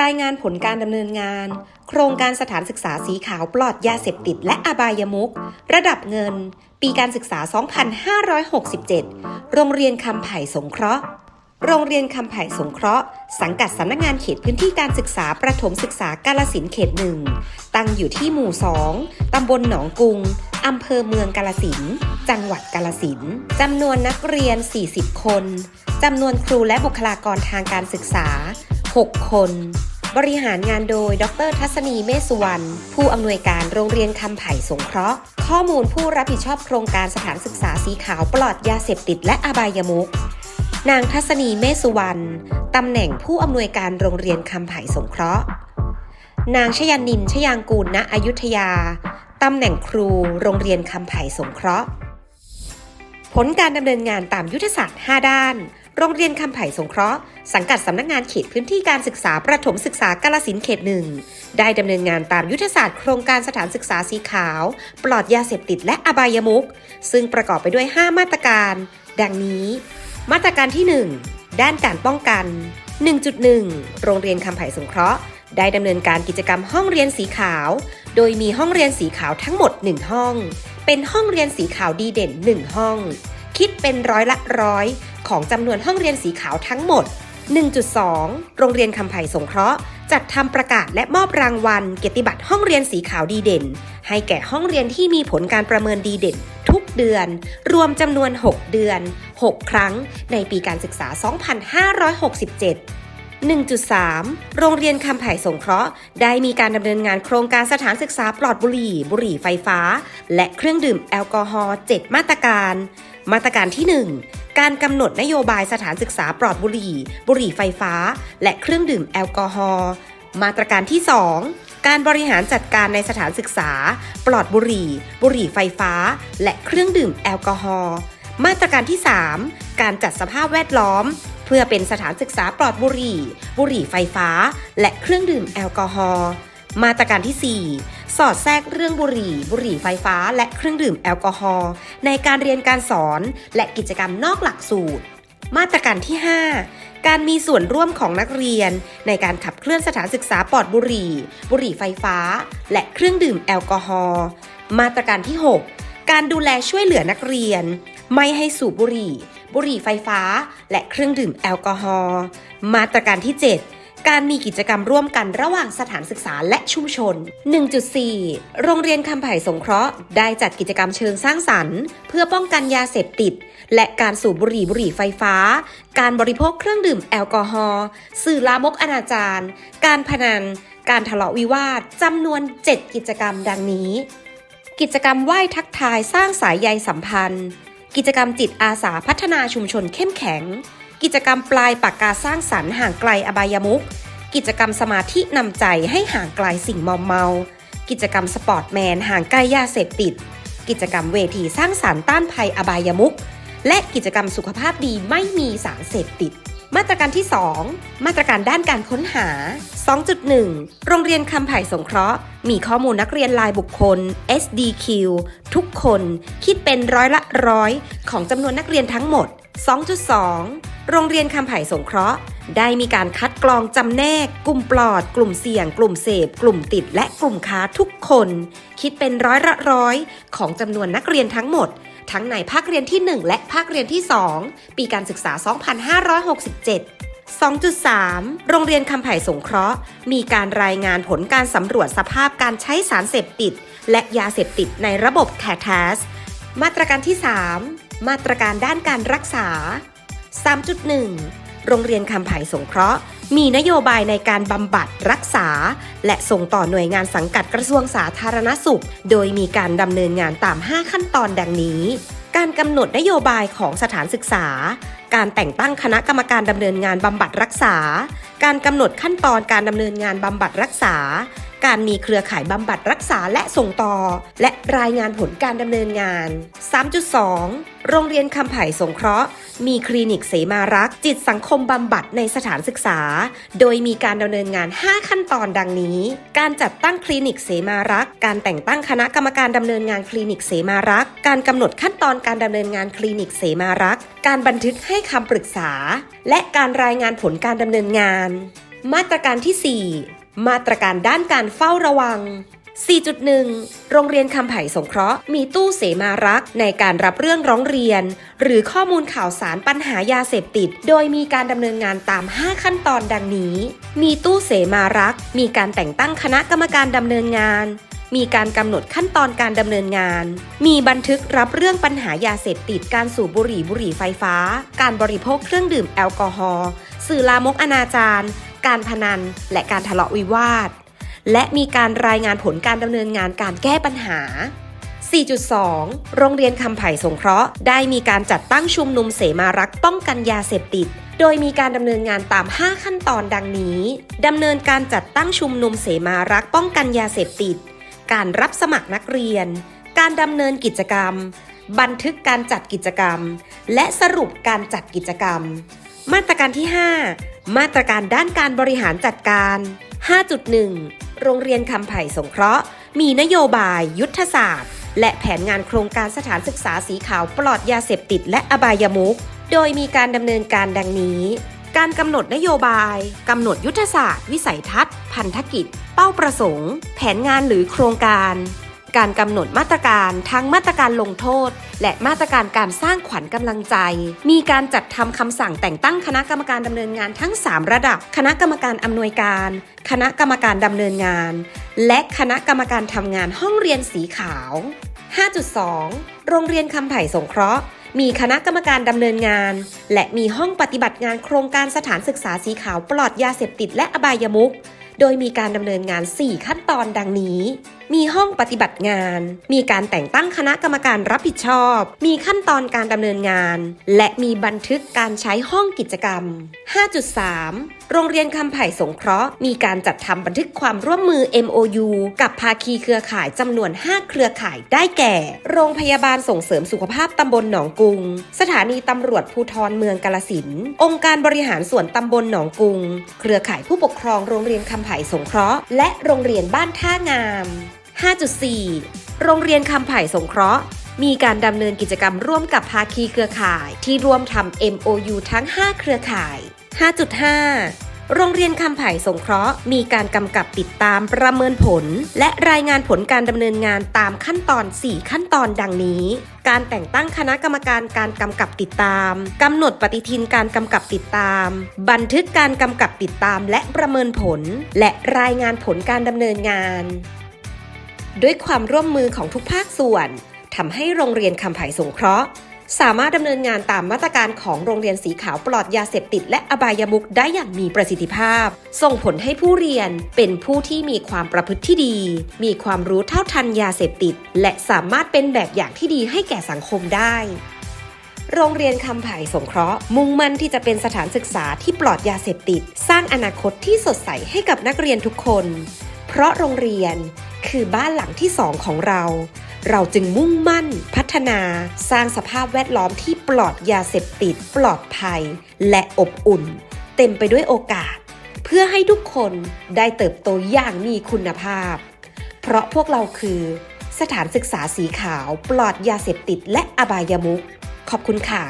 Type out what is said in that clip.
รายงานผลการดำเนินงาน โครงการสถานศึกษาสีขาวปลอดยาเสพติดและอบายมุก ระดับเงิน ปีการศึกษา 2567 โรงเรียนคำไผ่สงเคราะห์ โรงเรียนคำไผ่สงเคราะห์ สังกัดสำนักงานเขตพื้นที่การศึกษาประถมศึกษากาลสินเขตหนึ่ง ตั้งอยู่ที่หมู่ 2 ตำบลหนองกุง อำเภอเมืองกาลสิน จังหวัดกาลสิน จำนวนนักเรียน 40 คน จำนวนครูและบุคลากรทางการศึกษา 6 คน บริหารงานโดย ดรทัศนีเมสุวรรณ ผู้อำนวยการโรงเรียนคำไผ่สงเคราะห์ ข้อมูลผู้รับผิดชอบโครงการสถานศึกษาสีขาวปลอดยาเสพติดและอบายมุก นางทัศนีเมสุวรรณ ตำแหน่งผู้อำนวยการโรงเรียนคำไผ่สงเคราะห์ นางชยานินชยางกูลณอยุธยา ตำแหน่งครูโรงเรียนคำไผ่สงเคราะห์ ผลการดำเนินงานตามยุทธศาสตร์ 5 ด้าน โรงเรียนคำไผ่สงเคราะห์ สังกัดสำนักงานเขตพื้นที่การศึกษาประถมศึกษากาลสินเขตหนึ่ง ได้ดำเนินงานตามยุทธศาสตร์โครงการสถานศึกษาสีขาว ปลอดยาเสพติดและอบายมุก ซึ่งประกอบไปด้วย 5 มาตรการ ดังนี้ มาตรการที่ 1 ด้านการป้องกัน 1.1 โรงเรียนคำไผ่สงเคราะห์ได้ดำเนินการกิจกรรมห้องเรียนสีขาว โดยมีห้องเรียนสีขาวทั้งหมด 1 ห้อง เป็นห้องเรียนสีขาวดีเด่น 1 ห้อง คิดเป็นร้อยละร้อย ของจำนวนห้องเรียนสีขาวทั้งหมด 1.2 โรงเรียนคำไผ่สงเคราะห์ จัดทำประกาศและมอบรางวัล เกียรติบัตรห้องเรียนสีขาวดีเด่น ให้แก่ห้องเรียนที่มีผลการประเมินดีเด่น ทุกเดือน รวมจำนวน 6 เดือน 6 ครั้ง ในปีการศึกษา 2567 1.3 โรงเรียนคำไผ่สงเคราะห์ ได้มีการดำเนินงานโครงการสถานศึกษาปลอดบุหรี่ บุหรี่ไฟฟ้า และเครื่องดื่มแอลกอฮอล์7มาตรการ มาตรการที่ 1 การกำหนดนโยบายสถานศึกษาปลอดบุหรี่ บุหรี่ไฟฟ้า และเครื่องดื่มแอลกอฮอล์มาตรการที่ 2 การบริหารจัดการในสถานศึกษา ปลอดบุหรี่ บุหรี่ไฟฟ้า และเครื่องดื่มแอลกอฮอล์มาตรการที่ 3 การจัดสภาพแวดล้อม เพื่อเป็นสถานศึกษาปลอดบุหรี่ บุหรี่ไฟฟ้า และเครื่องดื่มแอลกอฮอล์ มาตรการที่ 4 สอดแทรกเรื่องบุหรี่ บุหรี่ไฟฟ้า และเครื่องดื่มแอลกอฮอล์ในการเรียนการสอน และกิจกรรมนอกหลักสูตร มาตรการที่ 5 การมีส่วนร่วมของนักเรียน ในการขับเคลื่อนสถานศึกษาปลอดบุหรี่ บุหรี่ไฟฟ้า และเครื่องดื่มแอลกอฮอล์ มาตรการที่ 6 การดูแลช่วยเหลือนักเรียน ไม่ให้สูบบุหรี่ บุหรี่ไฟฟ้า และเครื่องดื่มแอลกอฮอล์ มาตรการที่ 7 การมีกิจกรรมร่วมกันระหว่างสถานศึกษาและชุมชน 1.4 โรงเรียนคำไผ่สงเคราะห์ ได้จัดกิจกรรมเชิงสร้างสรรค์ เพื่อป้องกันยาเสพติด และการสูบบุหรี่บุหรี่ไฟฟ้า การบริโภคเครื่องดื่มแอลกอฮอล์สื่อลามกอนาจารการพนัน การทะเลาะวิวาทจำนวน 7 กิจกรรมดังนี้ กิจกรรมไหว้ทักทายสร้างสายใยสัมพันธ์ กิจกรรมจิตอาสาพัฒนาชุมชนเข้มแข็ง กิจกรรมปลายปากกาสร้างสรรค์ห่างไกลอบายมุขกิจกรรมสมาธินำใจให้ห่างไกลสิ่งมอมเมา กิจกรรมสปอร์ตแมนห่างไกลยาเสพติด กิจกรรมเวทีสร้างสรรค์ต้านภัยอบายมุขและกิจกรรมสุขภาพดีไม่มีสารเสพติด มาตรการที่ 2 มาตรการด้านการค้นหา 2.1 โรงเรียนคำไผ่สงเคราะห์ มีข้อมูลนักเรียนรายบุคคล SDQ ทุกคน คิดเป็นร้อยละร้อยของจำนวนนักเรียนทั้งหมด 2.2 โรงเรียนคำไผ่สงเคราะห์ ได้มีการคัดกรองจำแนก กลุ่มปลอด กลุ่มเสี่ยง กลุ่มเสพ กลุ่มติด และกลุ่มค้าทุกคน คิดเป็นร้อยละร้อยของจำนวนนักเรียนทั้งหมด ทั้งในภาคเรียนที่ 1 และภาคเรียนที่ 2 ปีการศึกษา 2567 2.3 โรงเรียนคำไผ่สงเคราะห์ มีการรายงานผลการสำรวจสภาพการใช้สารเสพติด และยาเสพติดในระบบแคทสมาตรการที่ 3 มาตรการด้านการรักษา 3.1 โรงเรียนคำไผ่สงเคราะห์ มีนโยบายในการบำบัดรักษา และส่งต่อหน่วยงานสังกัดกระทรวงสาธารณสุข โดยมีการดำเนินงานตาม 5 ขั้นตอนดังนี้ การกำหนดนโยบายของสถานศึกษา การแต่งตั้งคณะกรรมการดำเนินงานบำบัดรักษา การกำหนดขั้นตอนการดำเนินงานบำบัดรักษาการมีเครือข่ายบำบัดรักษาและส่งต่อ และรายงานผลการดำเนินงาน 3.2 โรงเรียนคำไผ่สงเคราะห์ มีคลินิกเสมารัก จิตสังคมบำบัดในสถานศึกษา โดยมีการดำเนินงาน 5 ขั้นตอนดังนี้ การจัดตั้งคลินิกเสมารัก การแต่งตั้งคณะกรรมการดำเนินงานคลินิกเสมารัก การกำหนดขั้นตอนการดำเนินงานคลินิกเสมารัก การบันทึกให้คำปรึกษา และการรายงานผลการดำเนินงาน มาตรการที่ 4 มาตรการด้านการเฝ้าระวัง 4.1 โรงเรียนคำไผ่สงเคราะห์ มีตู้เสมารักในการรับเรื่องร้องเรียน หรือข้อมูลข่าวสารปัญหายาเสพติด โดยมีการดำเนินงานตาม 5 ขั้นตอนดังนี้ มีตู้เสมารัก มีการแต่งตั้งคณะกรรมการดำเนินงาน มีการกำหนดขั้นตอนการดำเนินงาน มีบันทึกรับเรื่องปัญหายาเสพติด การสูบบุหรี่บุหรี่ไฟฟ้า การบริโภคเครื่องดื่มแอลกอฮอล์ สื่อลามกอนาจารการพนัน และการทะเลาะวิวาท และมีการรายงานผลการดำเนินงานการแก้ปัญหา 4.2 โรงเรียนคำไผ่สงเคราะห์ ได้มีการจัดตั้งชุมนุมเสมารักป้องกันยาเสพติด โดยมีการดำเนินงานตาม 5 ขั้นตอนดังนี้ดำเนินการจัดตั้งชุมนุมเสมารักป้องกันยาเสพติด การรับสมัครนักเรียน การดำเนินกิจกรรม บันทึกการจัดกิจกรรม และสรุปการจัดกิจกรรม มาตรการที่ 5 มาตรการด้านการบริหารจัดการ 5.1 โรงเรียนคำไผ่สงเคราะห์ มีนโยบาย ยุทธศาสตร์ และแผนงานโครงการสถานศึกษาสีขาวปลอดยาเสพติดและอบายมุขโดยมีการดำเนินการดังนี้ การกำหนดนโยบายกำหนดยุทธศาสตร์ วิสัยทัศน์ พันธกิจ เป้าประสงค์ แผนงานหรือโครงการ การกำหนดมาตรการทั้งมาตรการลงโทษ และมาตรการการสร้างขวัญกำลังใจ มีการจัดทำคำสั่งแต่งตั้งคณะกรรมการดำเนินงานทั้ง 3 ระดับ คณะกรรมการอำนวยการ คณะกรรมการดำเนินงาน และคณะกรรมการทำงานห้องเรียนสีขาว 5.2 โรงเรียนคำไผ่สงเคราะห์มีคณะกรรมการดำเนินงาน และมีห้องปฏิบัติงานโครงการสถานศึกษาสีขาวปลอดยาเสพติดและอบายมุข โดยมีการดำเนินงาน 4 ขั้นตอนดังนี้มีห้องปฏิบัติงาน มีการแต่งตั้งคณะกรรมการรับผิดชอบ มีขั้นตอนการดำเนินงาน และมีบันทึกการใช้ห้องกิจกรรม 5.3 โรงเรียนคำไผ่สงเคราะห์ มีการจัดทำบันทึกความร่วมมือ MOU กับภาคีเครือข่ายจำนวน 5 เครือข่ายได้แก่ โรงพยาบาลส่งเสริมสุขภาพตำบลหนองกุง สถานีตำรวจภูธรเมืองกาลสิน องค์การบริหารส่วนตำบลหนองกุง เครือข่ายผู้ปกครองโรงเรียนคำไผ่สงเคราะห์ และโรงเรียนบ้านท่างาม 5.4 โรงเรียนคำไผ่สงเคราะห์ มีการดำเนินกิจกรรมร่วมกับภาคีเครือข่ายที่ร่วมทำ MOU ทั้ง 5 เครือข่าย 5.5โรงเรียนคำไผ่สงเคราะห์มีการกำกับติดตามประเมินผล และรายงานผลการดำเนินงานตามขั้นตอน 4 ขั้นตอนดังนี้ การแต่งตั้งคณะกรรมการการกำกับติดตามกำหนดปฏิทินการกำกับติดตาม บันทึกการกำกับติดตามและประเมินผล และรายงานผลการดำเนินงาน ด้วยความร่วมมือของทุกภาคส่วนทำให้โรงเรียนคำไผ่สงเคราะห์ สามารถดำเนินงานตามมาตรการของโรงเรียนสีขาวปลอดยาเสพติด และอบายมุขได้อย่างมีประสิทธิภาพ ส่งผลให้ผู้เรียนเป็นผู้ที่มีความประพฤติที่ดี มีความรู้เท่าทันยาเสพติด และสามารถเป็นแบบอย่างที่ดีให้แก่สังคมได้ โรงเรียนคำไผ่สงเคราะห์ มุ่งมั่นที่จะเป็นสถานศึกษาที่ปลอดยาเสพติด สร้างอนาคตที่สดใสให้กับนักเรียนทุกคน เพราะโรงเรียน คือบ้านหลังที่สองของเรา เราจึงมุ่งมั่น พัฒนาสร้างสภาพแวดล้อมที่ปลอดยาเสพติด ปลอดภัย และอบอุ่น เต็มไปด้วยโอกาส เพื่อให้ทุกคนได้เติบโตอย่างมีคุณภาพ เพราะพวกเราคือ สถานศึกษาสีขาว ปลอดยาเสพติดและอบายมุขขอบคุณค่ะ